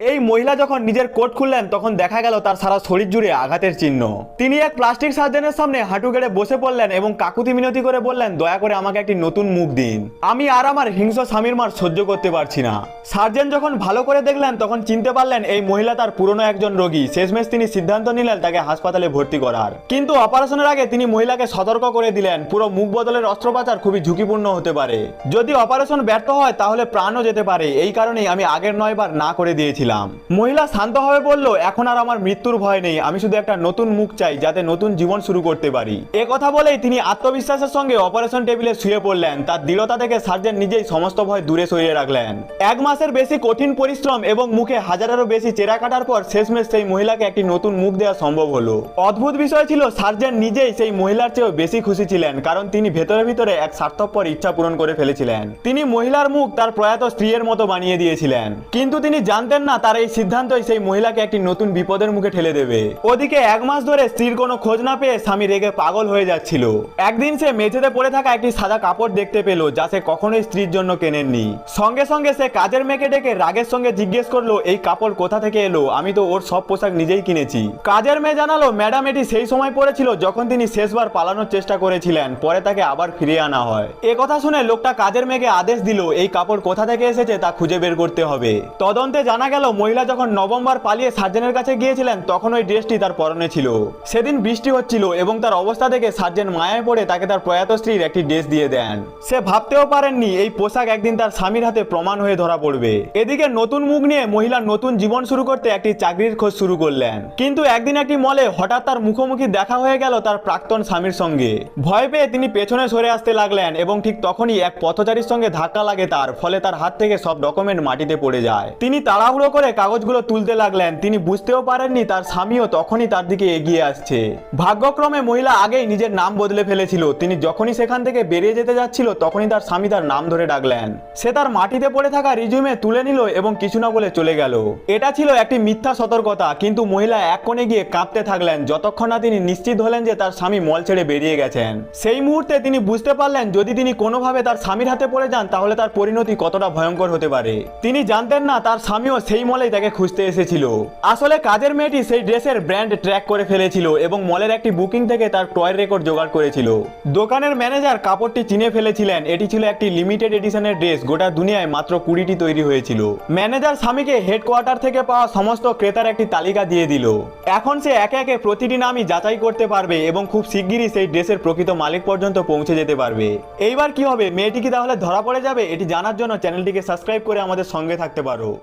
এই মহিলা যখন নিজের কোট খুললেন, তখন দেখা গেল তার সারা শরীর জুড়ে আঘাতের চিহ্ন। তিনি এক প্লাস্টিক সার্জনের সামনে হাঁটু গেড়ে বসে পড়লেন এবং কাকুতি মিনতি করে বললেন, দয়া করে আমাকে একটি নতুন মুখ দিন। আমি আর আমার হিংস্র স্বামীর মার সহ্য করতে পারছি না। সার্জেন যখন ভালো করে দেখলেন, তখন চিনতে পারলেন এই মহিলা তার পুরনো একজন রোগী। শেষমেশ তিনি সিদ্ধান্ত নিলেন তাকে হাসপাতালে ভর্তি করার। কিন্তু অপারেশনের আগে তিনি মহিলাকে সতর্ক করে দিলেন। পুরো মুখ বদলের অস্ত্রোপচার খুবই ঝুঁকিপূর্ণ হতে পারে। যদি অপারেশন ব্যর্থ হয়, তাহলে প্রাণও যেতে পারে। এই কারণেই আমি আগের নয়বার না করে দিয়েছিলাম মহিলা শান্তভাবে বলল, এখন আর আমার মৃত্যুর ভয় নেই, আমি শুধু একটা নতুন মুখ চাই যাতে নতুন জীবন শুরু করতে পারি। এ কথা বলেই তিনি আত্মবিশ্বাসের সঙ্গে অপারেশন টেবিলে শুয়ে পড়লেন। তার দৃঢ়তা থেকে সার্জেন নিজেই সমস্ত ভয় দূরে সরিয়ে রাখলেন। এক মাসের বেশি কঠিন পরিশ্রম এবং মুখে হাজারেরও বেশি চেরা কাটার পর শেষমেশ সেই মহিলাকে একটি নতুন মুখ দেওয়া সম্ভব হলো। অদ্ভুত বিষয় ছিল, সার্জন নিজেই সেই মহিলার চেয়েও বেশি খুশি ছিলেন, কারণ তিনি ভেতরে ভিতরে এক স্বার্থপর ইচ্ছা পূরণ করে ফেলেছিলেন। তিনি মহিলার মুখ তার প্রয়াত স্ত্রীর মতো বানিয়ে দিয়েছিলেন। কিন্তু তিনি জানতেন না তার এই সিদ্ধান্তই সেই মহিলাকে একটি নতুন বিপদের মুখে ঠেলে দেবে। ওদিকে এক মাস ধরে স্ত্রীর কোনো খোঁজ না পেয়ে স্বামী রেগে পাগল হয়ে যাচ্ছিল। একদিন সে মেঝেতে পড়ে থাকা একটি সাদা কাপড় দেখতে পেল, যা সে কখনোই স্ত্রীর জন্য কেনেননি। সঙ্গে সঙ্গে সে কাজের মেয়েকে ডেকে রাগের সঙ্গে জিজ্ঞেস করল, এই কাপড় কোথা থেকে এলো? আমি তো ওর সব পোশাক নিজেই কিনেছি। কাজের মেয়ে জানালো, ম্যাডাম, এটি সেই সময় পড়েছিল যখন তিনি শেষবার পালানোর চেষ্টা করেছিলেন, পরে তাকে আবার ফিরিয়ে আনা হয়। এ কথা শুনে লোকটা কাজের মেয়েকে আদেশ দিল, এই কাপড় কোথা থেকে এসেছে তা খুঁজে বের করতে হবে। তদন্তে জানা গেল মহিলা যখন নভেম্বর পালিয়ে সার্জেনের কাছে গিয়েছিলেন, তখন ওই ড্রেসটি তার পরনে ছিল। সেদিন বৃষ্টি হচ্ছিল এবং তার অবস্থা দেখে সার্জেন মায়ায় পড়ে তাকে তার প্রয়াত স্ত্রীর একটি ড্রেস দিয়ে দেন। সে ভাবতেও পারেননি এই পোশাক একদিন তার স্বামীর হাতে প্রমাণ হয়ে ধরা পড়বে। এদিকে নতুন মুখ নিয়ে মহিলা নতুন জীবন শুরু করতে একটি চাকরির খোঁজ শুরু করলেন। কিন্তু একদিন একটি মলে হঠাৎ তার মুখোমুখি দেখা হয়ে গেল তার প্রাক্তন স্বামীর সঙ্গে। ভয় পেয়ে তিনি পেছনে সরে আসতে লাগলেন এবং ঠিক তখনই এক পথচারীর সঙ্গে ধাক্কা লাগে তার, ফলে তার হাত থেকে সব ডকুমেন্ট মাটিতে পড়ে যায়। তিনি তাড়াহুড়ো করে কাগজগুলো তুলতে লাগলেন। তিনি বুঝতেও পারেননি, তার স্বামীও তখনই তার দিকে এগিয়ে আসছে। ভাগ্যক্রমে মহিলা আগেই নিজের নাম বদলে ফেলেছিল। তিনি যখনই সেখান থেকে বেরিয়ে যেতে যাচ্ছিল, তখনই তার স্বামী তার নাম ধরে ডাকলেন। সে তার মাটিতে পড়ে থাকা রিজুমে তুলে নিল এবং কিছু না বলে চলে গেল। এটা ছিল একটি মিথ্যা সতর্কতা, কিন্তু মহিলা এক কোণে গিয়ে কাঁপতে থাকলেন। যতক্ষণ না তিনি নিশ্চিত হলেন যে তার স্বামী মল ছেড়ে বেরিয়ে গেছেন। সেই মুহূর্তে তিনি বুঝতে পারলেন, যদি তিনি কোনোভাবে তার স্বামীর হাতে পড়ে যান, তাহলে তার পরিণতি কতটা ভয়ঙ্কর হতে পারে। তিনি জানতেন না, তার স্বামীও সেই মলেই তাকে খুঁজতে এসেছিল। আসলে কাজের মেয়েটি সেই ড্রেসের ব্র্যান্ড ট্র্যাক করে ফেলেছিল এবং মলের একটি বুকিং থেকে তার টয় রেকর্ড জোগাড় করেছিল। দোকানের ম্যানেজার কাপড়টি চিনে ফেলেছিলেন। এটি ছিল একটি লিমিটেড এডিশনের ড্রেস গোটা দুনিয়ায় মাত্র কুড়িটি তৈরি হয়েছিল। ম্যানেজার স্বামীকে হেডকোয়ার্টার থেকে পাওয়া সমস্ত ক্রেতার একটি তালিকা দিয়ে দিল। এখন সে একে একে প্রতিটি নামই যাচাই করতে পারবে এবং খুব শিগগিরই সেই ড্রেসের প্রকৃত মালিক পর্যন্ত পৌঁছে যেতে পারবে। এইবার কি হবে? মেয়েটি কি তাহলে ধরা পড়ে যাবে? এটি জানার জন্য চ্যানেলটিকে সাবস্ক্রাইব করে আমাদের সঙ্গে থাকতে পারো।